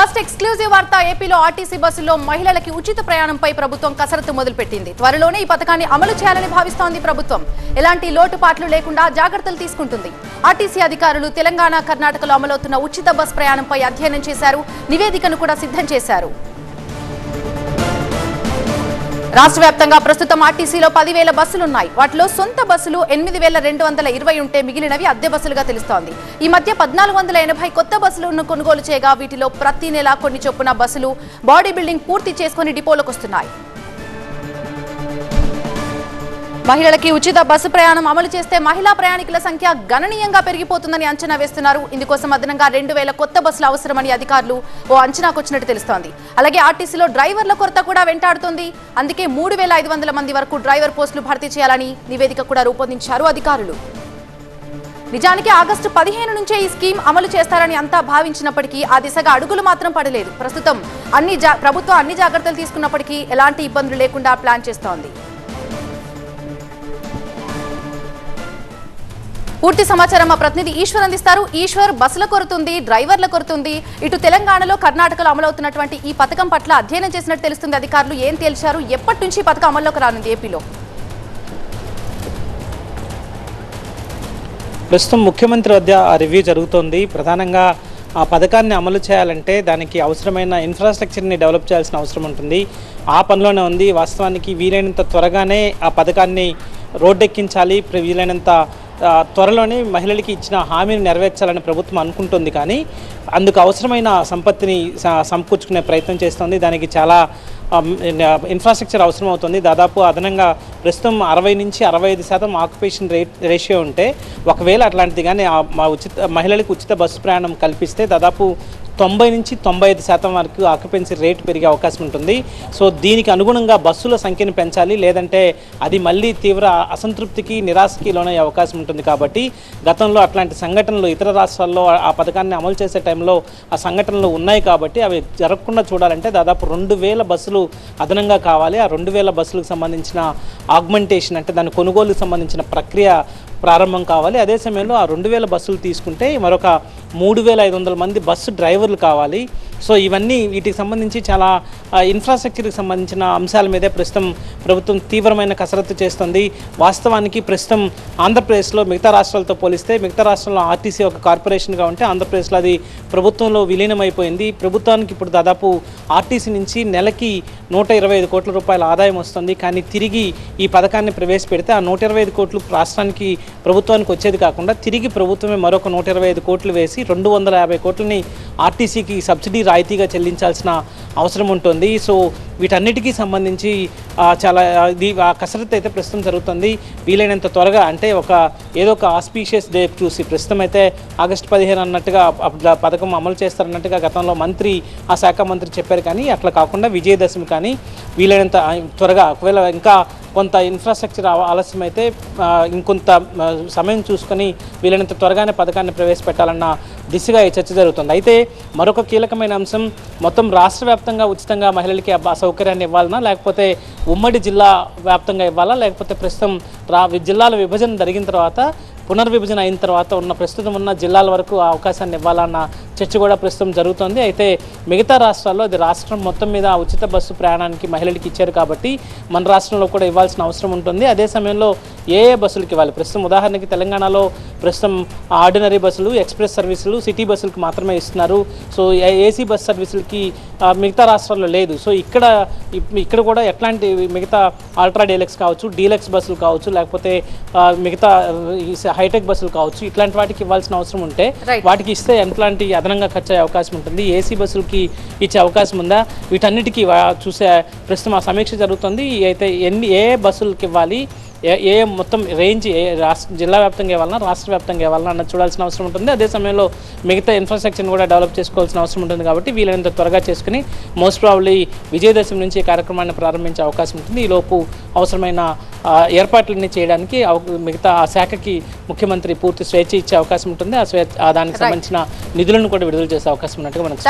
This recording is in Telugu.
ఫస్ట్ ఎక్స్క్లూజివ్ వార్త ఏపీలో ఆర్టీసీ బస్సుల్లో మహిళలకి ఉచిత ప్రయాణంపై ప్రభుత్వం కసరత్తు మొదలుపెట్టింది. త్వరలోనే ఈ పథకాన్ని అమలు చేయాలని భావిస్తోంది ప్రభుత్వం. ఎలాంటి లోటుపాట్లు లేకుండా జాగ్రత్తలు తీసుకుంటుంది. ఆర్టీసీ అధికారులు తెలంగాణ కర్ణాటకలో అమలవుతున్న ఉచిత బస్ ప్రయాణంపై అధ్యయనం చేశారు. నివేదికను కూడా సిద్ధం చేశారు. రాష్ట్ర వ్యాప్తంగా ప్రస్తుతం ఆర్టీసీలో పదివేల బస్సులున్నాయి. వాటిలో సొంత బస్సులు ఎనిమిది వేల రెండు వందల ఇరవై ఉంటే మిగిలినవి అద్దె బస్సులుగా తెలుస్తోంది. ఈ మధ్య పద్నాలుగు వందల ఎనభై కొత్త బస్సులను కొనుగోలు చేయగా వీటిలో ప్రతి నెల కొన్ని చొప్పున బస్సులు బాడీ బిల్డింగ్ పూర్తి చేసుకుని డిపోలకు వస్తున్నాయి. మహిళలకి ఉచిత బస్సు ప్రయాణం అమలు చేస్తే మహిళా ప్రయాణికుల సంఖ్య గణనీయంగా పెరిగిపోతుందని అంచనా వేస్తున్నారు. ఇందుకోసం అదనంగా రెండు వేల కొత్త బస్సులు అవసరమని అధికారులు ఓ అంచనాకు వచ్చినట్టు తెలుస్తోంది. అలాగే ఆర్టీసీలో డ్రైవర్ల కొరత కూడా వెంటాడుతుంది. అందుకే మూడు వేల ఐదు వందల మంది వరకు డ్రైవర్ పోస్టులు భర్తీ చేయాలని నివేదిక కూడా రూపొందించారు అధికారులు. నిజానికి ఆగస్టు పదిహేను నుంచే ఈ స్కీమ్ అమలు చేస్తారని అంతా భావించినప్పటికీ ఆ దిశగా అడుగులు మాత్రం పడలేదు. ప్రస్తుతం అన్ని జా- ప్రభుత్వం అన్ని జాగ్రత్తలు తీసుకున్నప్పటికీ ఎలాంటి ఇబ్బందులు లేకుండా ప్లాన్ చేస్తోంది. పూర్తి సమాచారం మా ప్రతినిధి ఈశ్వర్ అందిస్తారు. ఈశ్వర్ బస్సుల కొరతుంది డ్రైవర్ల కొరతుంది. ఇటు తెలంగాణలో కర్ణాటకలో అమలవుతున్నటువంటి ఈ పథకం పట్ల అధ్యయనం చేసినట్టు తెలుస్తుంది. అధికారులు ఏం తేల్చారు? ఎప్పటి నుంచి ఈ పథకం అమల్లోకి రానుంది ఏపీలో? ప్రస్తుతం ముఖ్యమంత్రి వద్ద ఆ రివ్యూ జరుగుతోంది. ప్రధానంగా ఆ పథకాన్ని అమలు చేయాలంటే దానికి అవసరమైన ఇన్ఫ్రాస్ట్రక్చర్ని డెవలప్ చేయాల్సిన అవసరం ఉంటుంది. ఆ పనిలోనే ఉంది. వాస్తవానికి వీలైనంత త్వరగానే ఆ పథకాన్ని రోడ్డెక్కించాలి. వీలైనంత త్వరలోనే మహిళలకి ఇచ్చిన హామీని నెరవేర్చాలని ప్రభుత్వం అనుకుంటుంది కానీ అందుకు అవసరమైన సంపత్తిని సమకూర్చుకునే ప్రయత్నం చేస్తుంది. దానికి చాలా ఇన్ఫ్రాస్ట్రక్చర్ అవసరం అవుతుంది దాదాపు అదనంగా ప్రస్తుతం అరవై నుంచి అరవై ఐదు శాతం ఆక్యుపేషన్ రేట్ రేషియో ఉంటే ఒకవేళ అట్లాంటిది కానీ మా ఉచిత మహిళలకు ఉచిత బస్సు ప్రయాణం కల్పిస్తే దాదాపు తొంభై నుంచి తొంభై ఐదు శాతం వరకు ఆక్యుపెన్సీ రేట్ పెరిగే అవకాశం ఉంటుంది. సో దీనికి అనుగుణంగా బస్సుల సంఖ్యను పెంచాలి. లేదంటే అది మళ్ళీ తీవ్ర అసంతృప్తికి నిరాశకి లోనయ్యే అవకాశం ఉంటుంది కాబట్టి గతంలో అట్లాంటి సంఘటనలు ఇతర రాష్ట్రాల్లో ఆ- ఆ పథకాన్ని అమలు చేసే టైంలో ఆ సంఘటనలు ఉన్నాయి కాబట్టి అవి జరగకుండా చూడాలంటే దాదాపు రెండు వేల బస్సులు అదనంగా కావాలి. ఆ రెండు వేల బస్సులకు సంబంధించిన ఆగ్మెంటేషన్ అంటే దాని కొనుగోలుకు సంబంధించిన ప్రక్రియ ప్రారంభం కావాలి. అదే సమయంలో ఆ రెండు వేల బస్సులు తీసుకుంటే మరొక మూడు వేల ఐదు వందల మంది బస్సు డ్రైవర్లు కావాలి. సో ఇవన్నీ వీటికి సంబంధించి చాలా ఇన్ఫ్రాస్ట్రక్చర్కి సంబంధించిన అంశాల మీదే ప్రస్తుతం ప్రభుత్వం తీవ్రమైన కసరత్తు చేస్తుంది. వాస్తవానికి ప్రస్తుతం ఆంధ్రప్రదేశ్లో మిగతా రాష్ట్రాలతో పోలిస్తే మిగతా రాష్ట్రంలో ఆర్టీసీ ఒక కార్పొరేషన్గా ఉంటే ఆంధ్రప్రదేశ్లో అది ప్రభుత్వంలో విలీనమైపోయింది. ప్రభుత్వానికి ఇప్పుడు దాదాపు ఆర్టీసీ నుంచి నెలకి నూట ఇరవై ఐదు కోట్ల రూపాయల ఆదాయం వస్తుంది. కానీ తిరిగి ఈ పథకాన్ని ప్రవేశపెడితే ఆ నూట ఇరవై ఐదు కోట్లు రాష్ట్రానికి ప్రభుత్వానికి వచ్చేది కాకుండా తిరిగి ప్రభుత్వమే మరొక నూట ఇరవై ఐదు కోట్లు వేసి రెండు వందల యాభై కోట్లని ఆర్టీసీకి సబ్సిడీ రాయితీగా చెల్లించాల్సిన అవసరం ఉంటుంది. సో వీటన్నిటికీ సంబంధించి చాలా ఇది ఆ కసరత్తు అయితే ప్రస్తుతం జరుగుతుంది. వీలైనంత త్వరగా అంటే ఒక ఏదో ఒక ఆస్పీషియస్ డే చూసి ప్రస్తుతం అయితే ఆగస్టు పదిహేను అన్నట్టుగా పథకం అమలు చేస్తారన్నట్టుగా గతంలో మంత్రి ఆ శాఖ మంత్రి చెప్పారు. కానీ అట్లా కాకుండా విజయదశమి కానీ వీలైనంత త్వరగా ఒకవేళ ఇంకా కొంత ఇన్ఫ్రాస్ట్రక్చర్ ఆలస్యం ఆలస్యమైతే ఇంకొంత సమయం చూసుకొని వీలైనంత త్వరగానే పథకాన్ని ప్రవేశపెట్టాలన్న దిశగా ఈ చర్చ జరుగుతుంది. అయితే మరొక కీలకమైన అంశం మొత్తం రాష్ట్ర వ్యాప్తంగా ఉచితంగా మహిళలకి ఆ సౌకర్యాన్ని ఇవ్వాలనా? లేకపోతే ఉమ్మడి జిల్లా వ్యాప్తంగా ఇవ్వాలా? లేకపోతే ప్రస్తుతం రా జిల్లాల విభజన జరిగిన తర్వాత పునర్విభజన అయిన తర్వాత ఉన్న ప్రస్తుతం ఉన్న జిల్లాల వరకు ఆ అవకాశాన్ని ఇవ్వాలన్న చర్చ కూడా ప్రస్తుతం జరుగుతోంది. అయితే మిగతా రాష్ట్రాల్లో అది రాష్ట్రం మొత్తం మీద ఉచిత బస్సు ప్రయాణానికి మహిళలకి ఇచ్చారు కాబట్టి మన రాష్ట్రంలో కూడా ఇవ్వాల్సిన అవసరం ఉంటుంది. అదే సమయంలో ఏ ఏ బస్సులకి ఇవ్వాలి? ప్రస్తుతం ఉదాహరణకి తెలంగాణలో ప్రస్తుతం ఆర్డినరీ బస్సులు ఎక్స్ప్రెస్ సర్వీసులు సిటీ బస్సులకు మాత్రమే ఇస్తున్నారు. సో ఏ- ఏసీ బస్ సర్వీసులకి మిగతా రాష్ట్రాల్లో లేదు. సో ఇక్కడ ఇక్కడ కూడా ఎట్లాంటి మిగతా అల్ట్రా డీలక్స్ కావచ్చు డీలక్స్ బస్సులు కావచ్చు లేకపోతే మిగతా హైటెక్ బస్సులు కావచ్చు ఇట్లాంటి వాటికి ఇవ్వాల్సిన అవసరం ఉంటే. వాటికి ఇస్తే ఎట్లాంటి అదనంగా ఖర్చు అయ్యే అవకాశం ఉంటుంది. ఏసీ బస్సులకి ఇచ్చే అవకాశం ఉందా? వీటన్నిటికీ చూసే ప్రస్తుతం ఆ సమీక్ష జరుగుతుంది. అయితే ఎన్ని ఏ బస్సులకి ఇవ్వాలి? ఏ ఏ మొత్తం రేంజ్ ఏ రాష్ట్ర జిల్లా వ్యాప్తంగా ఇవ్వాలన్నా రాష్ట్ర వ్యాప్తంగా ఇవ్వాలన్నా అన్నది చూడాల్సిన అవసరం ఉంటుంది. అదే సమయంలో మిగతా ఇన్ఫ్రాస్ట్రక్చర్ని కూడా డెవలప్ చేసుకోవాల్సిన అవసరం ఉంటుంది కాబట్టి వీలైనంత త్వరగా చేసుకుని మోస్ట్ ప్రాబ్లీ విజయదశమి నుంచి కార్యక్రమాన్ని ప్రారంభించే అవకాశం ఉంటుంది. ఈలోపు అవసరమైన ఏర్పాట్లన్నీ చేయడానికి మిగతా ఆ శాఖకి ముఖ్యమంత్రి పూర్తి స్వేచ్ఛ ఇచ్చే అవకాశం ఉంటుంది. ఆ స్వేచ్ఛ దానికి సంబంధించిన నిధులను కూడా విడుదల చేసే అవకాశం ఉన్నట్టుగా మనకు